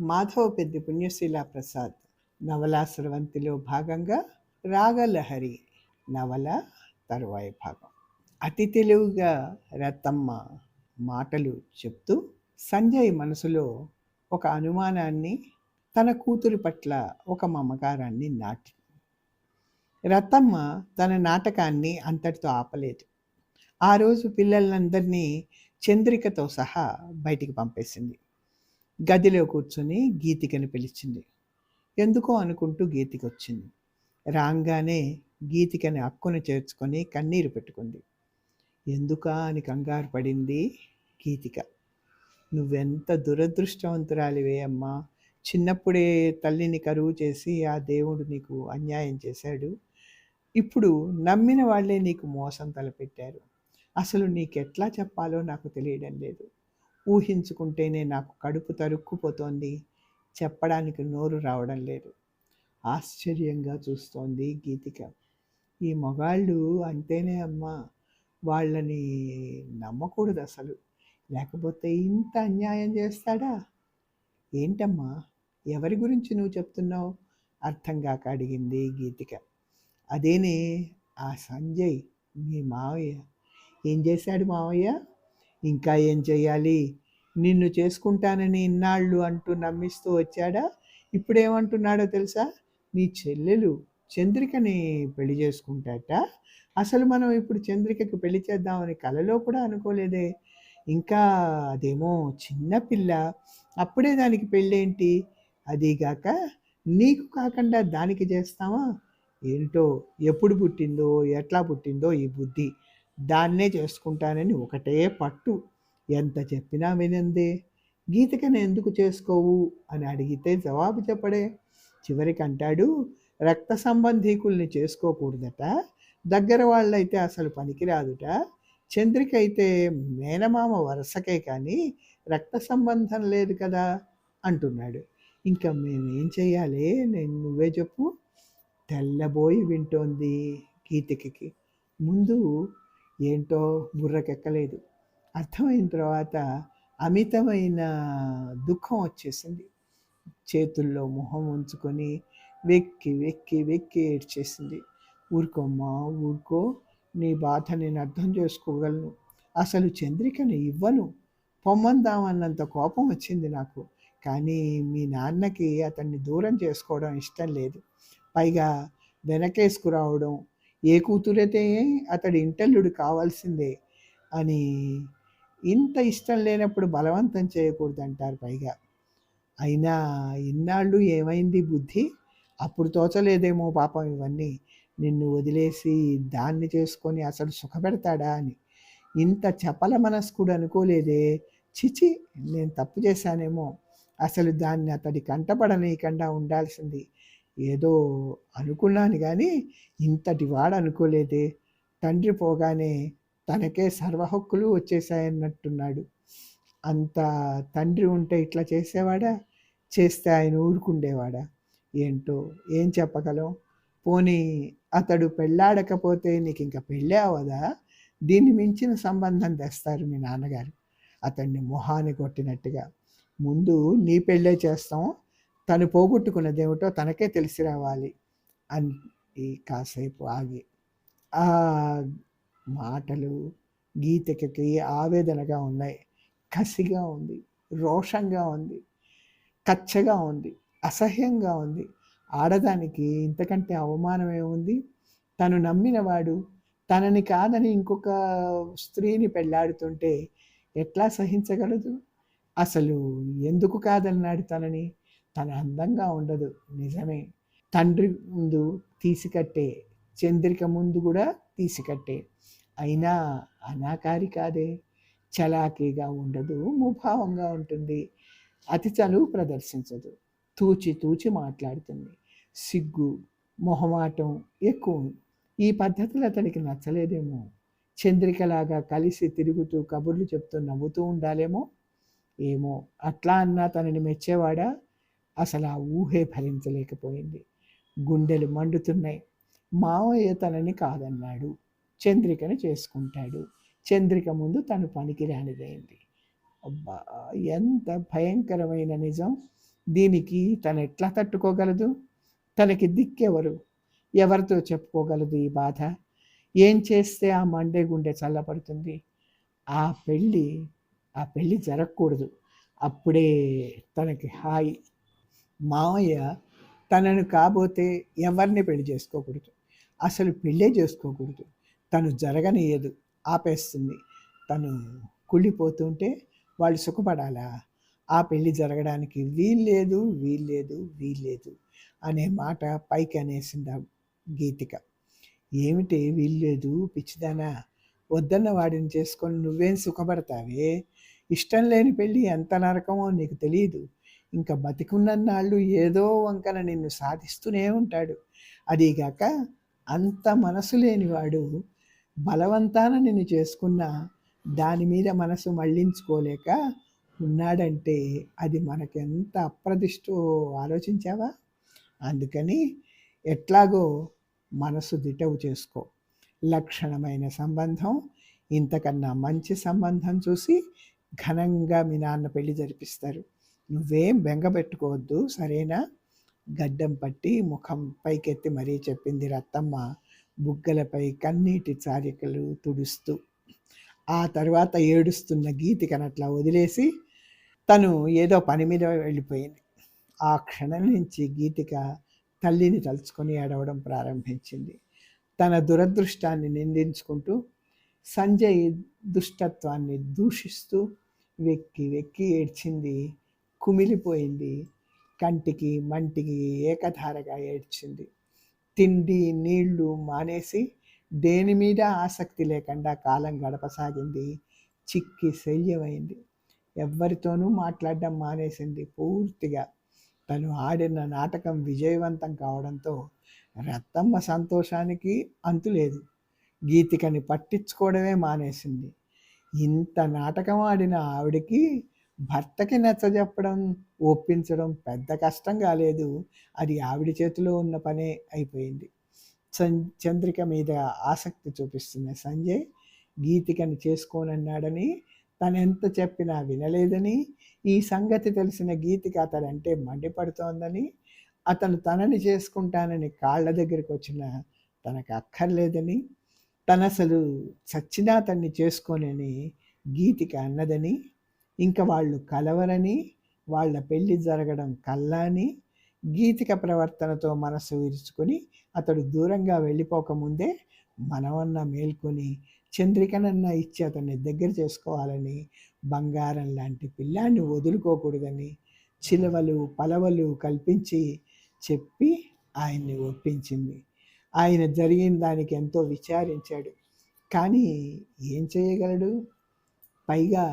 మాధవ పెద్ది పుణ్యశీలా ప్రసాద్ నవలా స్రవంతిలో భాగంగా రాగలహరి నవల తరువాయి భాగం. అతి తెలివిగా రత్తమ్మ మాటలు చెప్తూ సంజయ్ మనసులో ఒక అనుమానాన్ని తన కూతురి పట్ల ఒక మమకారాన్ని నాటి. రత్తమ్మ తన నాటకాన్ని అంతటితో ఆపలేదు. ఆ రోజు పిల్లలందరినీ చంద్రికతో సహా బయటికి పంపేసింది. గదిలో కూర్చొని గీతికని పిలిచింది. ఎందుకో అనుకుంటూ గీతికి వచ్చింది రాగానే గీతికని అక్కును చేర్చుకొని కన్నీరు పెట్టుకుంది. ఎందుకా అని కంగారు పడింది గీతిక. నువ్వెంత దురదృష్టవంతురాలివే అమ్మా. చిన్నప్పుడే తల్లిని కరువు చేసి ఆ దేవుడు నీకు అన్యాయం చేశాడు. ఇప్పుడు నమ్మిన వాళ్ళే నీకు మోసం తలపెట్టారు. అసలు నీకెట్లా చెప్పాలో నాకు తెలియడం లేదు. ఊహించుకుంటేనే నాకు కడుపు తరుక్కుపోతోంది. చెప్పడానికి నోరు రావడం లేదు. ఆశ్చర్యంగా చూస్తోంది గీతిక. ఈ మగాళ్ళు అంతేనే అమ్మా. వాళ్ళని నమ్మకూడదు అసలు. లేకపోతే ఇంత అన్యాయం చేస్తాడా? ఏంటమ్మా? ఎవరి గురించి నువ్వు చెప్తున్నావు? అర్థం కాక అడిగింది గీతిక. అదేనే ఆ సంజయ్ మీ మావయ్య. ఏం చేశాడు మావయ్య? ఇంకా ఏం చేయాలి నిన్ను చేసుకుంటానని ఇన్నాళ్ళు అంటూ నమ్మిస్తూ వచ్చాడా? ఇప్పుడేమంటున్నాడో తెలుసా? నీ చెల్లెలు చంద్రికని పెళ్ళి చేసుకుంటాట. అసలు మనం ఇప్పుడు చంద్రికకి పెళ్ళి చేద్దామని కలలో కూడా అనుకోలేదే. ఇంకా అదేమో చిన్నపిల్ల అప్పుడే దానికి పెళ్ళేంటి? అదీగాక నీకు కాకుండా దానికి చేస్తావా? ఏంటో ఎప్పుడు పుట్టిందో ఎట్లా పుట్టిందో ఈ బుద్ధి. దాన్నే చేసుకుంటానని ఒకటే పట్టు. ఎంత చెప్పినా వినందే. గీతకని ఎందుకు చేసుకోవు? అని అడిగితే జవాబు చెప్పడే. చివరికి అంటాడు రక్త సంబంధీకుల్ని చేసుకోకూడదట. దగ్గర వాళ్ళైతే అసలు పనికిరాదుట. చంద్రిక అయితే మేనమామ వరసకే కానీ రక్త సంబంధం లేదు కదా అంటున్నాడు. ఇంకా మేమేం చేయాలి నేను నువ్వే చెప్పు. తెల్లబోయి వింటోంది గీతికకి. ముందు ఏంటో బుర్రకెక్కలేదు. అర్థమైన తర్వాత అమితమైన దుఃఖం వచ్చేసింది. చేతుల్లో మొహం ఉంచుకొని వెక్కి వెక్కి వెక్కి ఏడ్చేసింది. ఊరుకోమ్మా ఊరుకో నీ బాధ నేను అర్థం చేసుకోగలను. అసలు చంద్రికను ఇవ్వను. పొమ్మందామన్నంత కోపం వచ్చింది నాకు. కానీ మీ నాన్నకి అతన్ని దూరం చేసుకోవడం ఇష్టం లేదు. పైగా వెనకేసుకురావడం ఏ కూతురైతే అతడి ఇంటల్లుడు కావాల్సిందే అని ఇంత ఇష్టం లేనప్పుడు బలవంతం చేయకూడదు అంటారు పైగా. అయినా ఇన్నాళ్ళు ఏమైంది బుద్ధి? అప్పుడు తోచలేదేమో పాపం ఇవన్నీ. నిన్ను వదిలేసి దాన్ని చేసుకొని అసలు సుఖపెడతాడా అని. ఇంత చపల మనస్కుడు అనుకోలేదే. చిచి నేను తప్పు చేశానేమో. అసలు దాన్ని అతడి కంటపడనీయకుండా ఉండాల్సింది. ఏదో అనుకున్నాను కానీ ఇంతటి వాడు అనుకోలేదే. తండ్రి పోగానే తనకే సర్వహక్కులు వచ్చేసాయన్నట్టున్నాడు అంత తండ్రి ఉంటే ఇట్లా చేసేవాడా? చేస్తే ఆయన ఊరుకుండేవాడా? ఏంటో ఏం చెప్పగలం? పోనీ అతడు పెళ్ళాడకపోతే నీకు ఇంకా పెళ్ళే అవదా? దీన్ని మించిన సంబంధం తెస్తారు మీ నాన్నగారు. అతన్ని మొహాన్ని కొట్టినట్టుగా. ముందు నీ పెళ్ళే చేస్తాం తను పోగొట్టుకున్నదేమిటో తనకే తెలిసి రావాలి అని కాసేపు ఆగి ఆ మాటలు గీతకి ఆవేదనగా ఉన్నాయి. కసిగా ఉంది రోషంగా ఉంది కచ్చగా ఉంది అసహ్యంగా ఉంది. ఆడదానికి ఇంతకంటే అవమానం ఏముంది తను నమ్మినవాడు తనని కాదని ఇంకొక స్త్రీని పెళ్ళాడుతుంటే ఎట్లా సహించగలదు? అసలు ఎందుకు కాదన్నాడు తనని? తన అందంగా ఉండదు. నిజమే. తండ్రి ముందు తీసికట్టే. చంద్రిక ముందు కూడా తీసికట్టే. అయినా అనాకారి కాదే. చలాకీగా ఉండదు. ముభావంగా ఉంటుంది. అతి చలువు ప్రదర్శించదు. తూచి తూచి మాట్లాడుతుంది. సిగ్గు మొహమాటం ఎక్కువ. ఈ పద్ధతులు అతనికి నచ్చలేదేమో. చంద్రికలాగా కలిసి తిరుగుతూ కబుర్లు చెప్తూ నవ్వుతూ ఉండాలేమో? ఏమో. అట్లా అన్నా తనని మెచ్చేవాడా? అసలు ఆ ఊహే భరించలేకపోయింది గుండెలు మండుతున్నాయి. మావయ్య తనని కాదన్నాడు. చంద్రికను చేసుకుంటాడు. చంద్రిక ముందు తను పనికి రానిదైంది అబ్బా ఎంత భయంకరమైన నిజం. దీనికి తను ఎట్లా తట్టుకోగలదు? తనకి దిక్కెవరు? ఎవరితో చెప్పుకోగలదు ఈ బాధ? ఏం చేస్తే ఆ మండే గుండె చల్లబడుతుంది? ఆ పెళ్ళి ఆ పెళ్ళి జరగకూడదు. అప్పుడే తనకి హాయి. మామయ్య తనను కాబోతే ఎవరిని పెళ్ళి చేసుకోకూడదు. అసలు పెళ్ళే చేసుకోకూడదు. తను జరగనియదు. ఆపేస్తుంది. తను కుళ్ళిపోతుంటే వాళ్ళు సుఖపడాలా? ఆ పెళ్ళి జరగడానికి వీల్లేదు వీల్లేదు వీల్లేదు అనే మాట పైకి అనేసింది గీతిక. ఏమిటి వీల్లేదు? పిచ్చిదానా! వద్దన్న వాడిని చేసుకొని నువ్వేం సుఖపడతావే? ఇష్టం లేని పెళ్ళి ఎంత నరకమో నీకు తెలియదు. ఇంకా బతికున్నన్నాళ్ళు ఏదో వంకన నిన్ను సాధిస్తూనే ఉంటాడు. అదీగాక అంత మనసు లేనివాడు బలవంతాన నిన్ను చేసుకున్న దాని మీద మనసు మళ్ళించుకోలేక ఉన్నాడంటే అది మనకెంత అప్రదిష్టో ఆలోచించావా? అందుకని ఎట్లాగో మనసు దిటవు చేసుకో. లక్షణమైన సంబంధం ఇంతకన్నా మంచి సంబంధం చూసి ఘనంగా మీ నాన్న పెళ్ళి జరిపిస్తారు. నువ్వేం బెంగ పెట్టుకోవద్దు సరేనా? గడ్డం పట్టి ముఖం పైకెత్తి మరీ చెప్పింది రత్తమ్మ బుగ్గలపై కన్నీటి చారికలు తుడుస్తూ. ఆ తర్వాత ఏడుస్తున్న గీతికనట్లా వదిలేసి తను ఏదో పని మీద వెళ్ళిపోయింది. ఆ క్షణం నుంచి గీతిక తల్లిని తలుచుకొని ఏడవడం ప్రారంభించింది. తన దురదృష్టాన్ని నిందించుకుంటూ సంజయ్ దుష్టత్వాన్ని దూషిస్తూ వెక్కి వెక్కి ఏడ్చింది కుమిలిపోయింది. కంటికి మంటికి ఏకధారగా ఏడ్చింది. తిండి నీళ్ళు మానేసి దేని మీద ఆసక్తి లేకుండా కాలం గడపసాగింది. చిక్కి శల్యమైంది. ఎవ్వరితోనూ మాట్లాడడం మానేసింది పూర్తిగా. తను ఆడిన నాటకం విజయవంతం కావడంతో రత్తమ్మ సంతోషానికి అంతులేదు గీతికని పట్టించుకోవడమే మానేసింది. ఇంత నాటకం ఆడిన ఆవిడకి భర్తకి నచ్చజెప్పడం ఒప్పించడం పెద్ద కష్టం కాలేదు. అది ఆవిడ చేతిలో ఉన్న పనే అయిపోయింది. చంద్రిక మీద ఆసక్తి చూపిస్తున్న సంజయ్ గీతికని చేసుకోనన్నాడని తనెంత చెప్పినా వినలేదని ఈ సంగతి తెలిసిన గీతిక అతడంటే మండిపడుతోందని అతను తనని చేసుకుంటానని కాళ్ళ దగ్గరికి వచ్చిన తనకు అక్కర్లేదని తనసలు చచ్చినా తన్ని చేసుకోనని గీతిక అన్నదని ఇంకా వాళ్ళు కలవరని వాళ్ళ పెళ్ళి జరగడం కల్లాని గీతిక ప్రవర్తనతో మనసు విరుచుకొని అతడు దూరంగా వెళ్ళిపోకముందే మనవన్న మేల్కొని చంద్రికనన్న ఇచ్చి అతన్ని దగ్గర చేసుకోవాలని బంగారం లాంటి పిల్లాన్ని వదులుకోకూడదని చిలవలు పలవలు కల్పించి చెప్పి ఆయన్ని ఒప్పించింది. ఆయన జరిగిన దానికి ఎంతో విచారించాడు. కానీ ఏం చేయగలడు? పైగా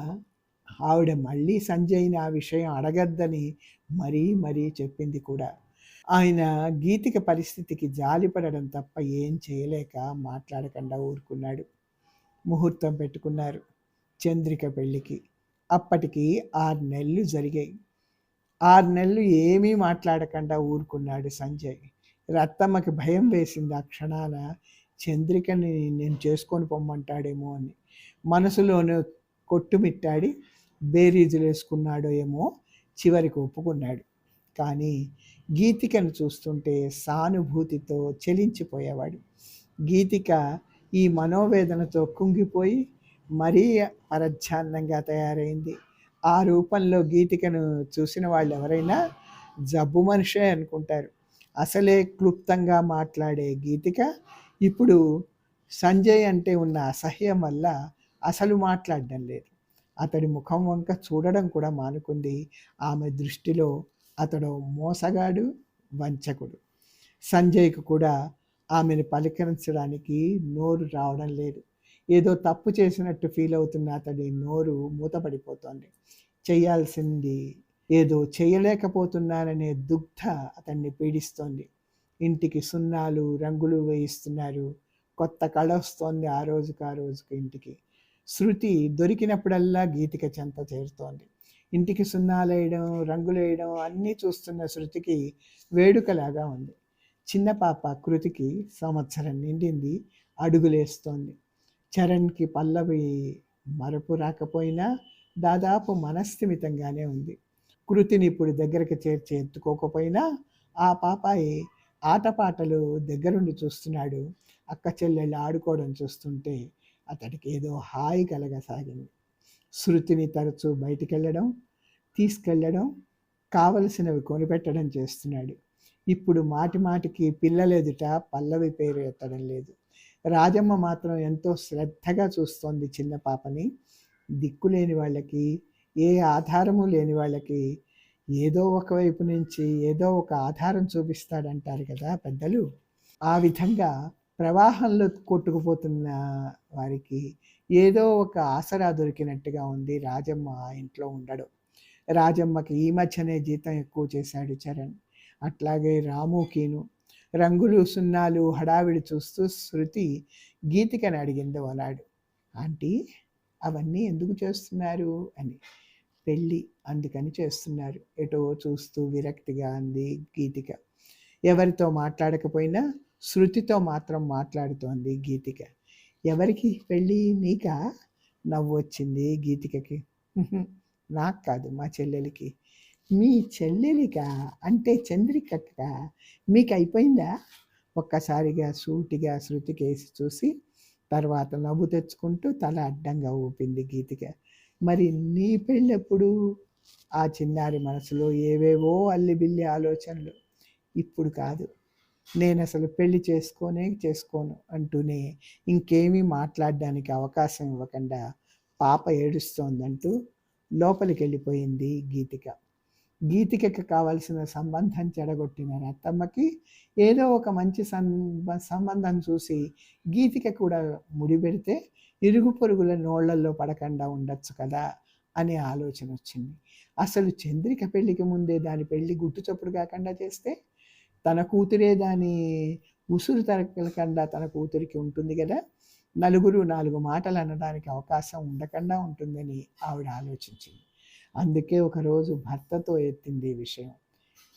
ఆవిడ మళ్ళీ సంజయ్ని ఆ విషయం అడగద్దని మరీ మరీ చెప్పింది కూడా. ఆయన గీతిక పరిస్థితికి జాలిపడడం తప్ప ఏం చేయలేక మాట్లాడకుండా ఊరుకున్నాడు. ముహూర్తం పెట్టుకున్నారు చంద్రిక పెళ్ళికి. అప్పటికి ఆరు నెలలు జరిగాయి. ఆరు నెలలు ఏమీ మాట్లాడకుండా ఊరుకున్నాడు సంజయ్. రత్తమ్మకి భయం వేసింది ఆ క్షణాన చంద్రికని నేను చేసుకొని పొమ్మంటాడేమో అని. మనసులోనే కొట్టుమిట్టాడి బేరీజులు వేసుకున్నాడో ఏమో చివరికి ఒప్పుకున్నాడు. కానీ గీతికను చూస్తుంటే సానుభూతితో చెలించిపోయేవాడు. గీతిక ఈ మనోవేదనతో కుంగిపోయి మరీ పరధ్యాన్నంగా తయారైంది. ఆ రూపంలో గీతికను చూసిన వాళ్ళు ఎవరైనా జబ్బు మనిషే అనుకుంటారు. అసలే క్లుప్తంగా మాట్లాడే గీతిక ఇప్పుడు సంజయ్ అంటే ఉన్న అసహ్యం వల్ల అసలు మాట్లాడడం లేదు. అతడి ముఖం వంక చూడడం కూడా మానుకుంది. ఆమె దృష్టిలో అతడు మోసగాడు వంచకుడు. సంజయ్కు కూడా ఆమెను పలికరించడానికి నోరు రావడం లేదు. ఏదో తప్పు చేసినట్టు ఫీల్ అవుతున్న అతడి నోరు మూతపడిపోతోంది. చేయాల్సింది ఏదో చేయలేకపోతున్నాననే దుగ్ధ అతన్ని పీడిస్తోంది. ఇంటికి సున్నాలు రంగులు వేయిస్తున్నారు. కొత్త కళ వస్తోంది ఆ రోజుకి ఆ రోజుకి ఇంటికి. శృతి దొరికినప్పుడల్లా గీతిక చెంత చేరుతోంది. ఇంటికి సున్నాలు వేయడం రంగులు వేయడం అన్నీ చూస్తున్న శృతికి వేడుకలాగా ఉంది. చిన్న పాప కృతికి సంవత్సరం నిండింది అడుగులేస్తోంది చరణ్కి పల్లవి మరపు రాకపోయినా దాదాపు మనస్థిమితంగానే ఉంది. కృతిని ఇప్పుడు దగ్గరికి చేర్చి ఎత్తుకోకపోయినా ఆ పాపాయి ఆటపాటలు దగ్గరుండి చూస్తున్నాడు. అక్క చెల్లెళ్ళు ఆడుకోవడం చూస్తుంటే అతడికి ఏదో హాయి కలగసాగింది. శృతిని తరచూ బయటికి వెళ్ళడం తీసుకెళ్ళడం కావలసినవి కొనిపెట్టడం చేస్తున్నాడు. ఇప్పుడు మాటి మాటికి పిల్లలెదుట పల్లవి పేరు ఎత్తడం లేదు. రాజమ్మ మాత్రం ఎంతో శ్రద్ధగా చూస్తోంది చిన్న పాపని. దిక్కు లేని వాళ్ళకి ఏ ఆధారము లేని వాళ్ళకి ఏదో ఒక వైపు నుంచి ఏదో ఒక ఆధారం చూపిస్తాడంటారు కదా పెద్దలు. ఆ విధంగా ప్రవాహంలో కొట్టుకుపోతున్న వారికి ఏదో ఒక ఆసరా దొరికినట్టుగా ఉంది. రాజమ్మ ఇంట్లో ఉండడు. రాజమ్మకి ఈ మధ్యనే జీతం ఎక్కువ చేశాడు చరణ్. అట్లాగే రాముకిను రంగులు సున్నాలు హడావిడి చూస్తూ శృతి గీతికని అడిగింది వలాడు ఆంటీ అవన్నీ ఎందుకు చేస్తున్నారు? అని. పెళ్ళి అందుకని చేస్తున్నారు. ఎటో చూస్తూ విరక్తిగా అంది గీతిక. ఎవరితో మాట్లాడకపోయినా శృతితో మాత్రం మాట్లాడుతోంది గీతిక. ఎవరికి పెళ్ళి నీకా? నవ్వు వచ్చింది గీతికకి నాకు కాదు మా చెల్లెలికి. మీ చెల్లెలిక? అంటే చంద్రికక్క మీకు అయిపోయిందా ఒక్కసారిగా సూటిగా శృతికేసి చూసి తర్వాత నవ్వు తెచ్చుకుంటూ తల అడ్డంగా ఊపింది గీతిక. మరి నీ పెళ్ళెప్పుడు? ఆ చిన్నారి మనసులో ఏవేవో అల్లిబిల్లి ఆలోచనలు. ఇప్పుడు కాదు. నేను అసలు పెళ్ళి చేసుకోనే చేసుకోను అంటూనే ఇంకేమీ మాట్లాడడానికి అవకాశం ఇవ్వకుండా పాప ఏడుస్తోందంటూ లోపలికి వెళ్ళిపోయింది గీతిక. గీతికకి కావలసిన సంబంధం చెడగొట్టిన రత్తమ్మకి ఏదో ఒక మంచి సంబంధం చూసి గీతిక కూడా ముడిపెడితే ఇరుగు పొరుగుల నోళ్ళల్లో పడకుండా ఉండొచ్చు కదా అనే ఆలోచన వచ్చింది అసలు చంద్రిక పెళ్ళికి ముందే దాని పెళ్ళి గుట్టు చప్పుడు కాకుండా చేస్తే తన కూతురే దాని ఉసురు తరకలకుండా తన కూతురికి ఉంటుంది కదా? నలుగురు నాలుగు మాటలు అనడానికి అవకాశం ఉండకుండా ఉంటుందని ఆవిడ ఆలోచించింది. అందుకే ఒకరోజు భర్తతో ఎత్తింది ఈ విషయం.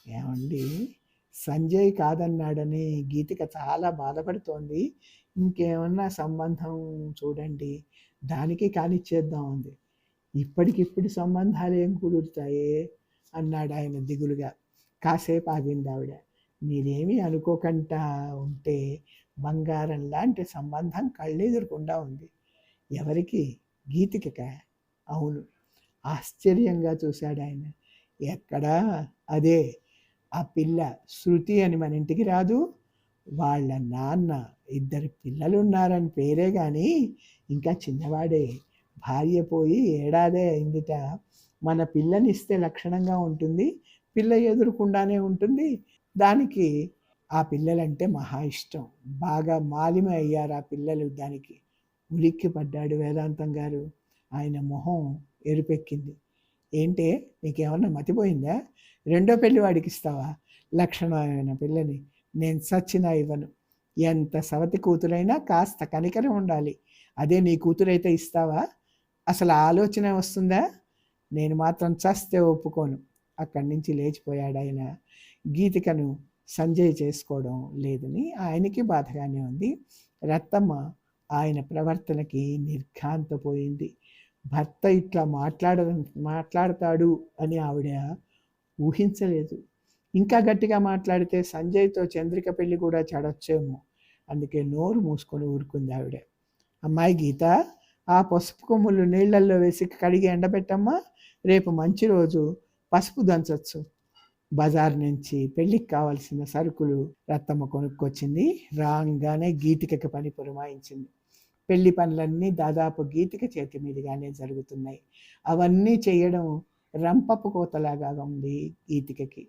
ఏమండి సంజయ్ కాదన్నాడని గీతిక చాలా బాధపడుతోంది. ఇంకేమన్నా సంబంధం చూడండి. దానికి కానిచ్చేద్దాం ఉంది ఇప్పటికిప్పుడు సంబంధాలు ఏం కుదురుతాయే? అన్నాడు ఆయన దిగులుగా. కాసేపు ఆగింది ఆవిడ మీరేమీ అనుకోకుండా ఉంటే బంగారం లాంటి సంబంధం కళ్ళెదురకుండా ఉంది. ఎవరికి? గీతికక. అవును. ఆశ్చర్యంగా చూశాడు ఆయన. ఎక్కడా? అదే. ఆ పిల్ల శృతి అని మన ఇంటికి రాదు. వాళ్ళ నాన్న ఇద్దరు పిల్లలు ఉన్నారని పేరే కానీ ఇంకా చిన్నవాడే. భార్య పోయి ఏడాదే అయిందిట. మన పిల్లనిస్తే లక్షణంగా ఉంటుంది. పిల్ల ఎదురుకుండానే ఉంటుంది. దానికి ఆ పిల్లలంటే మహా ఇష్టం. బాగా మాలిమ అయ్యారు ఆ పిల్లలు దానికి. ఉలిక్కి పడ్డాడు వేదాంతం గారు. ఆయన మొహం ఎరుపెక్కింది. ఏంటే నీకేమన్నా మతిపోయిందా? రెండో పెళ్ళి వాడికి ఇస్తావా? లక్షణమైన పిల్లని. నేను సచ్చినా ఇవ్వను. ఎంత సవతి కూతురైనా కాస్త కనికరం ఉండాలి. అదే నీ కూతురైతే ఇస్తావా? అసలు ఆలోచన వస్తుందా? నేను మాత్రం చస్తే ఒప్పుకోను. అక్కడి నుంచి లేచిపోయాడు ఆయన గీతికను సంజయ్ చేసుకోవడం లేదని ఆయనకి బాధగానే ఉంది. రత్తమ్మ ఆయన ప్రవర్తనకి నిర్ఘాంతపోయింది. భర్త ఇట్లా మాట్లాడ మాట్లాడతాడు అని ఆవిడ ఊహించలేదు. ఇంకా గట్టిగా మాట్లాడితే సంజయ్తో చంద్రిక పెళ్ళి కూడా చెడొచ్చేమో అందుకే నోరు మూసుకొని ఊరుకుంది ఆవిడ. అమ్మాయి గీత ఆ పసుపు కొమ్ములు నీళ్ళల్లో వేసి కడిగి ఎండబెట్టమ్మా రేపు మంచి రోజు పసుపు దంచవచ్చు బజార్ నుంచి పెళ్ళికి కావాల్సిన సరుకులు రత్తమ్మ కొనుక్కొచ్చింది. రాగానే గీతికకి పని పురమాయించింది. పెళ్ళి పనులన్నీ దాదాపు గీతిక చేతి మీదుగానే జరుగుతున్నాయి. అవన్నీ చేయడం రంపపు కోతలాగా ఉంది గీతికకి.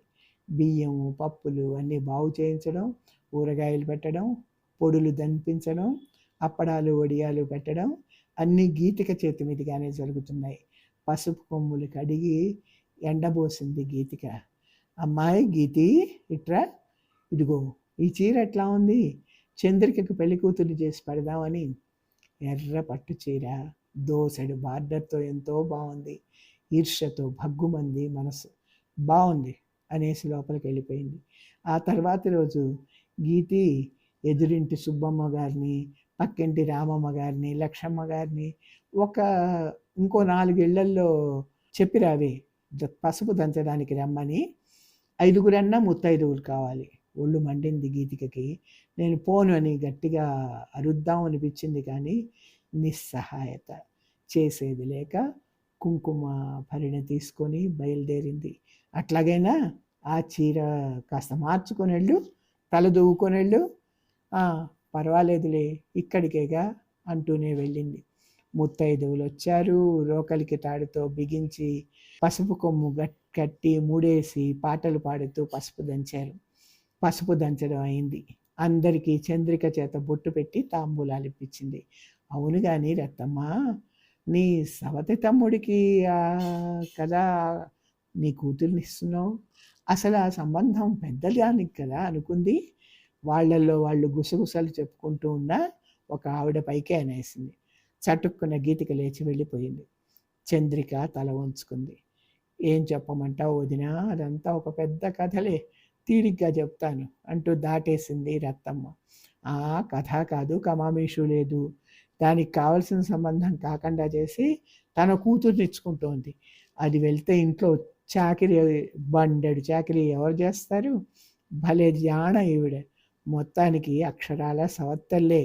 బియ్యం పప్పులు అన్నీ బాగు చేయించడం ఊరగాయలు పెట్టడం పొడులు దంపించడం అప్పడాలు వడియాలు పెట్టడం అన్నీ గీతిక చేతి మీదుగానే జరుగుతున్నాయి. పసుపు కొమ్ములు కడిగి ఎండబోసింది గీతిక. అమ్మాయి గీతి ఇట్రా? ఇదిగో ఈ చీర ఎట్లా ఉంది? చంద్రికకు పెళ్ళి కూతురు చేసి పెడదామని. ఎర్ర పట్టు చీర దోసెడు బార్డర్తో ఎంతో బాగుంది ఈర్ష్యతో భగ్గుమంది మనసు. బాగుంది అనేసి లోపలికి వెళ్ళిపోయింది. ఆ తర్వాతి రోజు గీతి ఎదురింటి సుబ్బమ్మ గారిని పక్కింటి రామమ్మ గారిని లక్షమ్మ గారిని ఒక ఇంకో నాలుగేళ్ళలో చెప్పిరావి పసుపు దంచడానికి రమ్మని. ఐదుగురన్నా ముత్తైదువులు కావాలి. ఒళ్ళు మండింది గీతికకి. నేను పోను అని గట్టిగా అరుద్దాం అనిపించింది కానీ నిస్సహాయత చేసేది లేక కుంకుమ పరిణ తీసుకొని బయలుదేరింది. అట్లాగైనా ఆ చీర కాస్త మార్చుకొని వెళ్ళు తల దువ్వుకొని వెళ్ళు పర్వాలేదులే ఇక్కడికేగా అంటూనే వెళ్ళింది. ముత్తైదువులు వచ్చారు రోకలికి తాడుతో బిగించి పసుపు కొమ్ము గట్టి కట్టి మూడేసి పాటలు పాడుతూ పసుపు దంచారు. పసుపు దంచడం అయింది. అందరికీ చంద్రిక చేత బొట్టు పెట్టి తాంబూలాలు ఇప్పించింది. అవును కానీ రత్తమ్మ నీ సవతి తమ్ముడికి కదా నీ కూతుర్ని ఇస్తున్నావు. అసలు ఆ సంబంధం పెద్దదానికి కదా అనుకుంది. వాళ్ళల్లో వాళ్ళు గుసగుసలు చెప్పుకుంటూ ఉన్న ఒక ఆవిడ పైకే అనేసింది. చటుక్కున గీతిక లేచి వెళ్ళిపోయింది. చంద్రిక తల వంచుకుంది. ఏం చెప్పమంటావు వదినా? అదంతా ఒక పెద్ద కథలే. తీరిగ్గా చెప్తాను. అంటూ దాటేసింది రత్తమ్మ. ఆ కథ కాదు కమామీషు లేదు. దానికి కావలసిన సంబంధం కాకుండా చేసి తన కూతురు తెచ్చుకుంటోంది అది వెళ్తే ఇంట్లో చాకిరి బండెడు చాకిరి ఎవరు చేస్తారు? భలే జాణ ఈవిడ. మొత్తానికి అక్షరాల సవత్తల్లే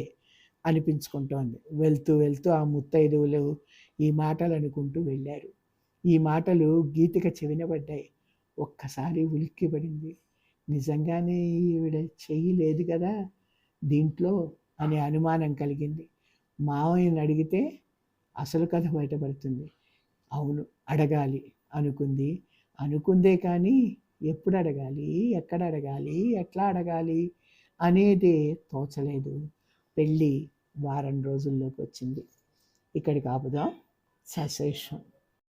అనిపించుకుంటోంది. వెళ్తూ వెళ్తూ ఆ ముత్తైదువులు ఈ మాటలు అనుకుంటూ వెళ్ళారు. ఈ మాటలు గీతిక చెవినబడ్డాయి. ఒక్కసారి ఉలిక్కిపడింది. నిజంగానే ఈవిడ చెయ్యి లేదు కదా? దీంట్లో అనే అనుమానం కలిగింది. మావయ్యని అడిగితే అసలు కథ బయటపడుతుంది. అవును అడగాలి అనుకుంది. అనుకుందే కానీ ఎప్పుడు అడగాలి? ఎక్కడ అడగాలి? ఎట్లా అడగాలి? అనేది తోచలేదు. పెళ్ళి వారం రోజుల్లోకి వచ్చింది. ఇక్కడికి ఆపుదాం. సశేషం